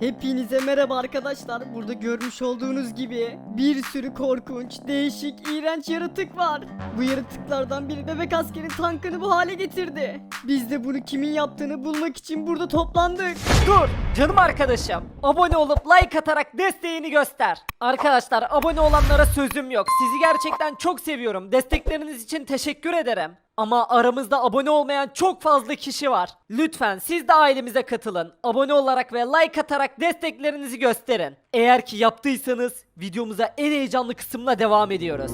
Hepinize merhaba arkadaşlar. Burada görmüş olduğunuz gibi bir sürü korkunç, değişik, iğrenç yaratık var. Bu yaratıklardan biri bebek askerin tankını bu hale getirdi. Biz de bunu kimin yaptığını bulmak için burada toplandık. Dur canım arkadaşım. Abone olup like atarak desteğini göster. Arkadaşlar abone olanlara sözüm yok. Sizi gerçekten çok seviyorum. Destekleriniz için teşekkür ederim. Ama aramızda abone olmayan çok fazla kişi var. Lütfen siz de ailemize katılın. Abone olarak ve like atarak desteklerinizi gösterin. Eğer ki yaptıysanız videomuza en heyecanlı kısımla devam ediyoruz.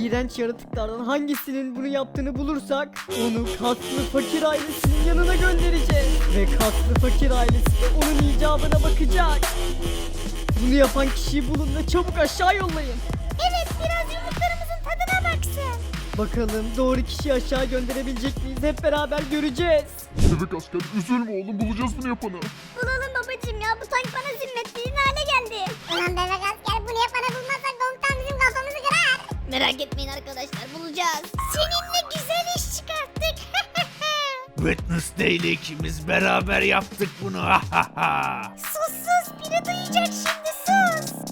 İğrenç yaratıklardan hangisinin bunu yaptığını bulursak onu kaslı fakir ailesinin yanına göndereceğiz. Ve kaslı fakir ailesi de onun icabına bakacak. Bunu yapan kişiyi bulun ve çabuk aşağı yollayın. Bakalım doğru kişiyi aşağı gönderebilecek miyiz hep beraber göreceğiz. Bebek asker üzülme oğlum bulacağız bunu yapanı. Bulalım babacım ya bu tank bana zimmetliğin hale geldi. Ulan bebek asker bunu yapana bulmazsak komutan bizim kafamızı kırar. Merak etmeyin arkadaşlar bulacağız. Seninle güzel iş çıkarttık. Wednesday ile ikimiz beraber yaptık bunu. sus sus biri duyacak şimdi.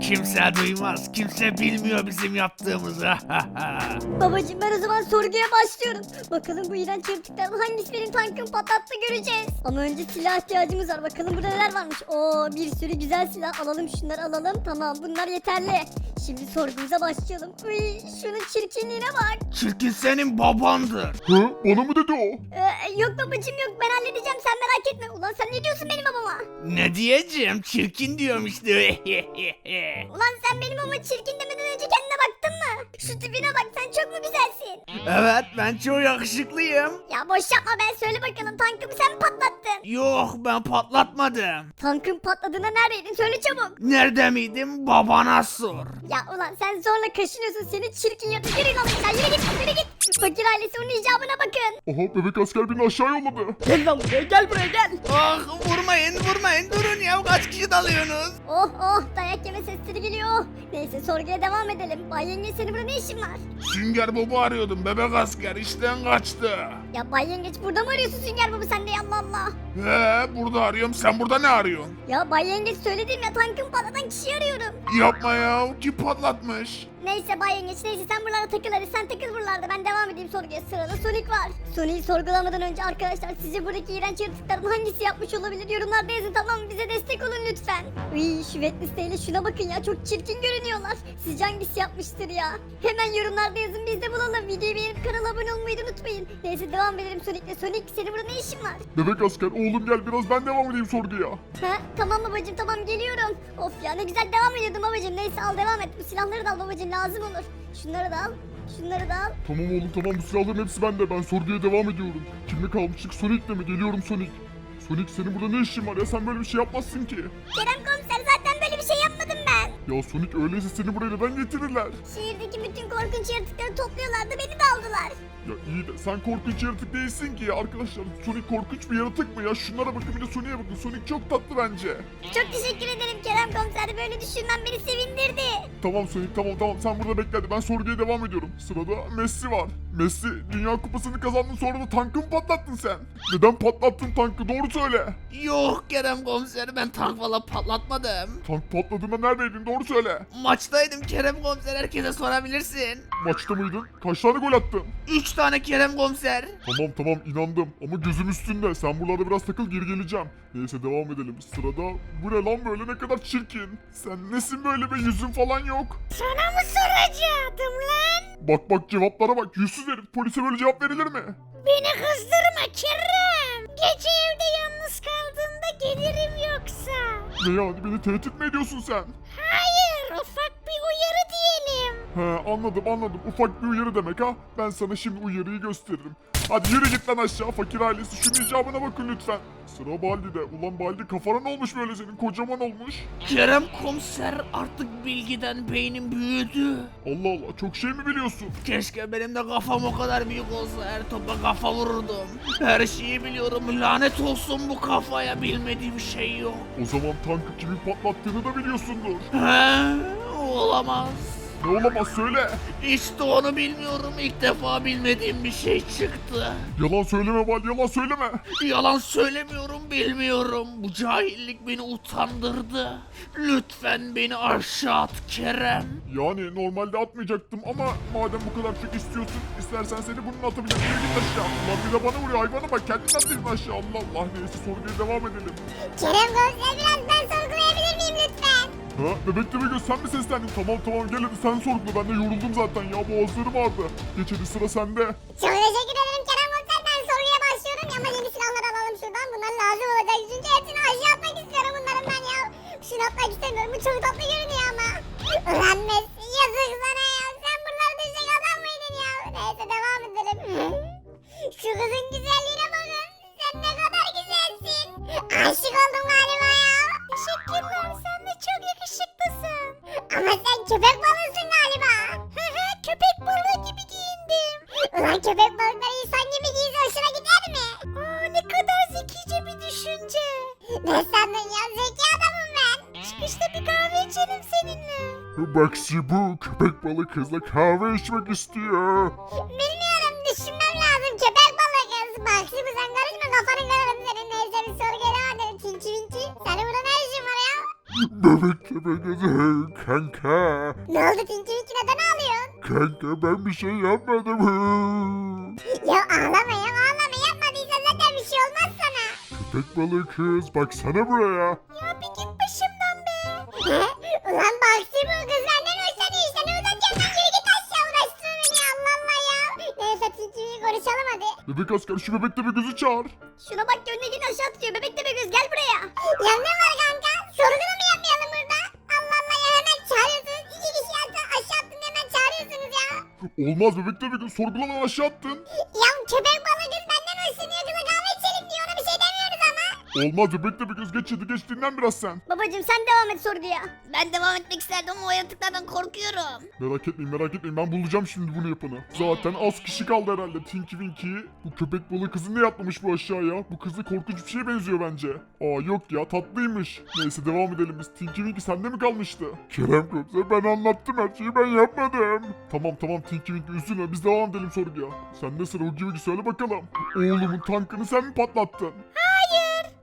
Kimse duymaz, kimse bilmiyor bizim yaptığımızı. Babacım ben o zaman sorguya başlıyorum. Bakalım bu iğrenç yaratıklardan hangisi benim tankımı patlattı göreceğiz. Ama önce silah ihtiyacımız var. Bakalım burada neler varmış. Oo bir sürü güzel silah alalım şunları alalım. Tamam bunlar yeterli. Şimdi sorgumuza başlayalım. Uy şunun çirkinliğine bak. Çirkin senin babandır. Hı? Bana mı dedi o? Ee, yok babacım yok ben halledeceğim sen merak etme. Ulan sen ne diyorsun benim babama? Ne diyeceğim? Çirkin diyorum işte. Ulan sen benim ama çirkin demeden önce kendine baktın mı? Şu tipine bak sen çok mu güzelsin? evet ben çok yakışıklıyım. Ya boş yapma ben söyle bakalım tankımı sen mi patlattın? Yok ben patlatmadım. Tankın patladığında neredeydin söyle çabuk. Nerede miydim? Babana sor. Ya ulan sen zorla kaşınıyorsun seni çirkin yaratık yürü lan aşağı yürü git yürü git. Fakir ailesi onun icabına bakın. Aha bebek asker beni aşağı yolladı. Gel lan buraya gel buraya gel. Ah vurmayın vurmayın durun ya kaç kişi dalıyorsunuz? Oh oh dayak yeme sesleri geliyor. Neyse sorguya devam edelim. Bay Yenge senin burada ne işin var? Sünger Bob'u arıyordum bebek asker işten kaçtı. Ya Bay Yengeç burada mı arıyorsun Sünger Baba sen de ya Allah Allah. He burada arıyorum sen burada ne arıyorsun? Ya Bay Yengeç söyledim ya tankın patlatan kişiyi arıyorum. Yapma ya kim patlatmış? Neyse Bay Yengeç neyse sen buralarda takıl hadi sen takıl buralarda ben devam edeyim sorguya sırada Sonic var. Sonic'i sorgulamadan önce arkadaşlar sizce buradaki iğrenç yaratıklardan hangisi yapmış olabilir yorumlarda yazın tamam mı bize destek olun lütfen. Uy şu Wednesday ile şuna bakın ya çok çirkin görünüyorlar. Sizce hangisi yapmıştır ya? Hemen yorumlarda yazın biz de bulalım. Videoyu beğenip kanala abone olmayı da unutmayın. Neyse devam edelim Sonic'le. Sonic senin burada ne işin var? Bebek asker oğlum gel biraz ben devam edeyim sorguya. Ha, tamam babacım tamam geliyorum. Of ya ne güzel devam ediyordum babacım. Neyse al devam et. Bu silahları da al babacım lazım olur. Şunları da al. Şunları da al. Tamam oğlum tamam bu silahların hepsi bende ben sorguya devam ediyorum. Kimle kalmıştık Sonic'le mi? Geliyorum Sonic. Sonic senin burada ne işin var ya sen böyle bir şey yapmazsın ki. Kerem komiser zaten böyle bir şey yapmadım. Ya Sonic öyleyse seni buraya neden getirirler? Şehirdeki bütün korkunç yaratıkları topluyorlardı beni de aldılar. Ya iyi de sen korkunç yaratık değilsin ki ya arkadaşlar. Sonic korkunç bir yaratık mı ya? Şunlara bakın bir de Sonic'e bakın. Sonic çok tatlı bence. Çok teşekkür ederim Kerem komiser böyle düşünmen beni sevindirdi. Tamam Sonic tamam tamam sen burada bekle hadi ben sorguya devam ediyorum. Sırada Messi var. Messi Dünya Kupası'nı kazandın sonra da tankı mı patlattın sen? Neden patlattın tankı doğru söyle. Yok Kerem komiser ben tank falan patlatmadım. Tank patladığında neredeydin doğru söyle. Maçtaydım Kerem komiser herkese sorabilirsin. Maçta mıydın? Kaç tane gol attın? 3 tane Kerem komiser. Tamam tamam inandım ama gözüm üstünde. Sen buralarda biraz takıl geri geleceğim. Neyse devam edelim. Sırada bu ne lan böyle ne kadar çirkin. Sen nesin böyle be yüzün falan yok. Sana mı soracaktım lan? Bak bak cevaplara bak yüzsüz herif polise böyle cevap verilir mi? Beni kızdırma Kerem. Gece evde yalnız kaldığında gelirim yoksa. Ne yani beni tehdit mi ediyorsun sen? Hayır He anladım anladım ufak bir uyarı demek ha. Ben sana şimdi uyarıyı gösteririm. Hadi yürü git lan aşağı fakir ailesi şunun icabına bakın lütfen. Sıra Baldi'de. Ulan Baldi kafana ne olmuş böyle senin kocaman olmuş. Kerem komiser artık bilgiden beynim büyüdü. Allah Allah çok şey mi biliyorsun? Keşke benim de kafam o kadar büyük olsa her topa kafa vururdum. Her şeyi biliyorum lanet olsun bu kafaya bilmediğim şey yok. O zaman tankı kimin patlattığını da biliyorsundur. He, olamaz. Ne olamaz söyle. İşte onu bilmiyorum. İlk defa bilmediğim bir şey çıktı. Yalan söyleme Baldi yalan söyleme. Yalan söylemiyorum bilmiyorum. Bu cahillik beni utandırdı. Lütfen beni aşağı at Kerem. Yani normalde atmayacaktım ama madem bu kadar çok istiyorsun istersen seni bununla atabilirim. Yürü git aşağı. Ulan bir de bana vuruyor hayvana bak kendin at dedim aşağı. Allah Allah neyse sorguya devam edelim. Kerem komiser biraz ben sorgulayabilir miyim lütfen? Ha bebek de göz sen mi seslendin? Tamam tamam gel hadi sen sorgula ben de yoruldum zaten ya boğazlarım ağrıdı. Geç sıra sende. Çok teşekkür ederim Kerem komiser ben sorguya başlıyorum ama yeni silahlar alalım şuradan bunlar lazım olacak çünkü hepsini aşağı atmak istiyorum bunların ben ya. Şunu atmak istemiyorum bu çok tatlı görünüyor ama. Ulan Messi yazık sana ya sen buraları düşecek adam mıydın ya? Neyse devam edelim. Şu kızın kahve içelim seninle. Baksi bu köpek balık kızla kahve içmek istiyor. Bilmiyorum düşünmem lazım köpek balığı kız. Bak şimdi sen karışma kafanı kırarım senin. Neyse bir soru gelemedim. Tinky Winky senin burada ne işin var ya? Bebek de gözü kanka. Ne oldu Tinky Winky neden ağlıyorsun? Kanka ben bir şey yapmadım. Ya ağlama ya ağlama yapmadıysan zaten bir şey olmaz sana. Köpek balığı kız baksana buraya. Ulan Baksi bu kız benden hoşlanıyor işte ne uzatacağım ben yürü git aşağı uğraştırma beni Allah Allah ya. Neyse Winky konuşalım hadi. Bebek asker şu bebek de bir gözü çağır. Şuna bak gönlüne aşağı tutuyor bebek de göz gel buraya. Ya ne var kanka? Sorgunu mu yapmayalım burada? Allah Allah ya hemen çağırıyorsunuz. İki kişi attı aşağı attın hemen çağırıyorsunuz ya. Olmaz bebek de bir göz sorgulamadan aşağı attın. Ya köpek Olmaz bebek de bir göz geç hadi geç dinlen biraz sen. Babacım sen devam et sorguya. Ben devam etmek isterdim ama o yaratıklardan korkuyorum. Merak etmeyin merak etmeyin ben bulacağım şimdi bunu yapanı. Zaten az kişi kaldı herhalde Tinky Winky. Bu köpek balığı kızı niye atlamış bu aşağıya? Bu kızı korkunç bir şeye benziyor bence. Aa yok ya tatlıymış. Neyse devam edelim biz. Tinky Winky sende mi kalmıştı? Kerem komiser ben anlattım her şeyi ben yapmadım. Tamam tamam Tinky Winky üzülme biz devam edelim sorguya. Sen de sıra Hugi Hugi söyle bakalım. Oğlumun tankını sen mi patlattın?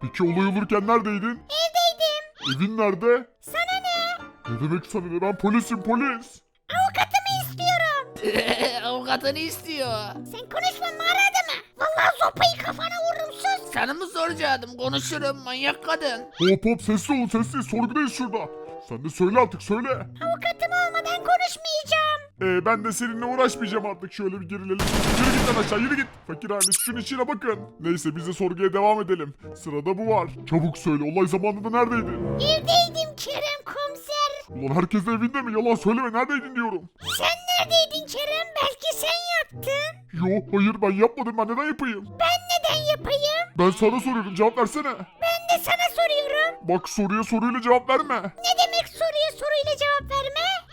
Peki olay olurken neredeydin? Evdeydim. Evin nerede? Sana ne? Ne demek sana ne? Ben polisim polis. Avukatımı istiyorum. Avukatını istiyor. Sen konuşma mağarada mı? Vallahi sopayı kafana vururum sus. Sana mı soracaktım? Konuşurum manyak kadın. Hop hop sesli olun sessiz sorgudayız şurada. Sen de söyle artık söyle. Avukatım olmadan konuşmayacağım. Ee, ben de seninle uğraşmayacağım artık şöyle bir gerilelim. Yürü git lan aşağı yürü git. Fakir ailesi şunun içine bakın. Neyse biz de sorguya devam edelim. Sırada bu var. Çabuk söyle olay zamanında neredeydin? Evdeydim Kerem komiser. Ulan herkes evinde mi? Yalan söyleme neredeydin diyorum. Sen neredeydin Kerem? Belki sen yaptın. Yo hayır ben yapmadım ben neden yapayım? Ben neden yapayım? Ben sana soruyorum cevap versene. Ben de sana soruyorum. Bak soruya soruyla cevap verme. Ne demek soruya soruyla cevap verme?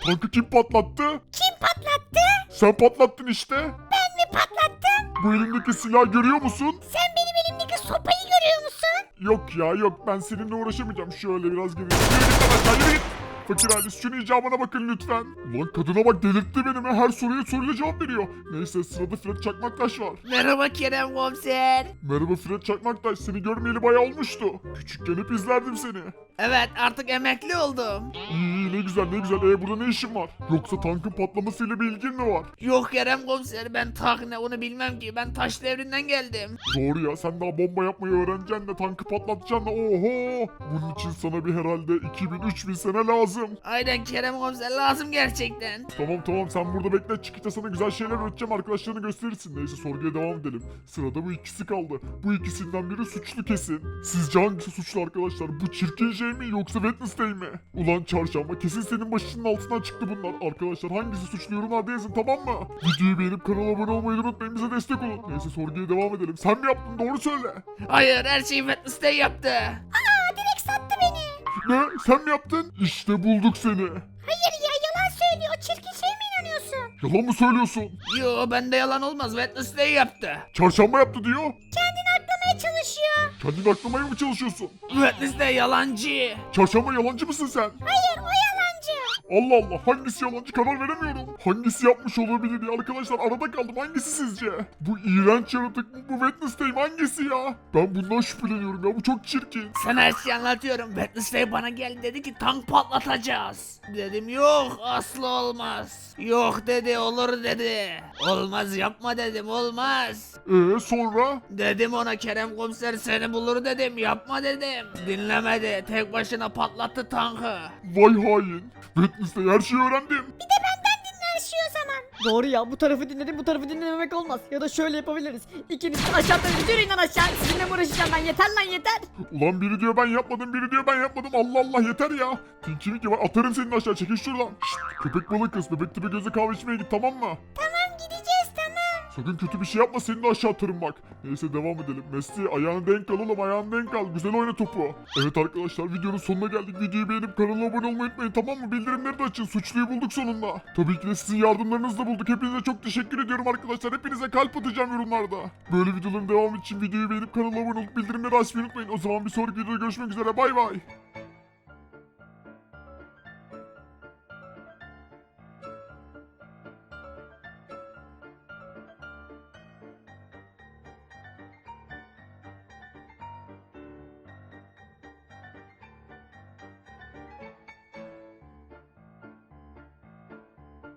Tankı kim patlattı? Kim patlattı? Sen patlattın işte. Ben mi patlattım? Bu elindeki silahı görüyor musun? Sen benim elimdeki sopayı görüyor musun? Yok ya yok ben seninle uğraşamayacağım şöyle biraz geri. Yürü git lan aşağı yürü git. Fakir ailesi şunun icabına bakın lütfen. Ulan kadına bak delirtti beni her soruya soruyla cevap veriyor. Neyse sırada Fred Çakmaktaş var. Merhaba Kerem komiser. Merhaba Fred Çakmaktaş seni görmeyeli bayağı olmuştu. Küçükken hep izlerdim seni. Evet artık emekli oldum. İyi iyi ne güzel ne güzel ee burada ne işin var? Yoksa tankın patlamasıyla bir ilgin mi var? Yok Kerem komiser ben tak ne onu bilmem ki ben taş devrinden geldim. Doğru ya sen daha bomba yapmayı öğreneceksin de tankı patlatacaksın da oho. Bunun için sana bir herhalde 2000-3000 sene lazım. Aynen Kerem komiser lazım gerçekten. Tamam tamam sen burada bekle çıkınca sana güzel şeyler öğreteceğim arkadaşlarına gösterirsin. Neyse sorguya devam edelim. Sırada bu ikisi kaldı. Bu ikisinden biri suçlu kesin. Sizce hangisi suçlu arkadaşlar? Bu çirkin şey mi yoksa Wednesday mi? Ulan çarşamba kesin senin başının altından çıktı bunlar. Arkadaşlar hangisi suçlu yorumlarda yazın tamam mı? Videoyu beğenip kanala abone olmayı unutmayın bize destek olun. Neyse sorguya devam edelim. Sen mi yaptın doğru söyle. Hayır her şeyi Wednesday yaptı. Aa direkt sattı beni. Ne sen mi yaptın? İşte bulduk seni. Hayır ya yalan söylüyor. O çirkin şey mi inanıyorsun? Yalan mı söylüyorsun? Yo bende yalan olmaz Wednesday yaptı. Çarşamba yaptı diyor. Kendini aklamaya mı çalışıyorsun? Wednesday yalancı. Çarşamba yalancı mısın sen? Hayır o. Allah Allah hangisi yalancı karar veremiyorum. Hangisi yapmış olabilir ya arkadaşlar arada kaldım hangisi sizce? Bu iğrenç yaratık mı bu Wednesday mi hangisi ya? Ben bundan şüpheleniyorum ya bu çok çirkin. Sana her şeyi anlatıyorum. Wednesday bana geldi dedi ki tank patlatacağız. Dedim yok asla olmaz. Yok dedi olur dedi. Olmaz yapma dedim olmaz. Eee sonra? Dedim ona Kerem komiser seni bulur dedim yapma dedim. Dinlemedi tek başına patlattı tankı. Vay hain. Wednesday her şeyi öğrendim. Doğru ya bu tarafı dinledim bu tarafı dinlememek olmaz. Ya da şöyle yapabiliriz. İkiniz de aşağıdan yürüyün lan aşağı. Sizinle mi uğraşacağım ben yeter lan yeter. Ulan biri diyor ben yapmadım biri diyor ben yapmadım Allah Allah yeter ya. Tinky Winky var atarım senin aşağı çekil şuradan. Şşt, köpek balık kız bebek tepe göze kahve içmeye git tamam mı? Tamam. Sakın kötü bir şey yapma seni de aşağı atarım. Neyse devam edelim. Messi ayağını denk al oğlum ayağını denk al. Güzel oyna topu. Evet arkadaşlar videonun sonuna geldik. Videoyu beğenip kanala abone olmayı unutmayın tamam mı? Bildirimleri de açın. Suçluyu bulduk sonunda. Tabii ki de sizin yardımlarınızla bulduk. Hepinize çok teşekkür ediyorum arkadaşlar. Hepinize kalp atacağım yorumlarda. Böyle videoların devamı için videoyu beğenip kanala abone olup bildirimleri açmayı unutmayın. O zaman bir sonraki videoda görüşmek üzere. Bay bay.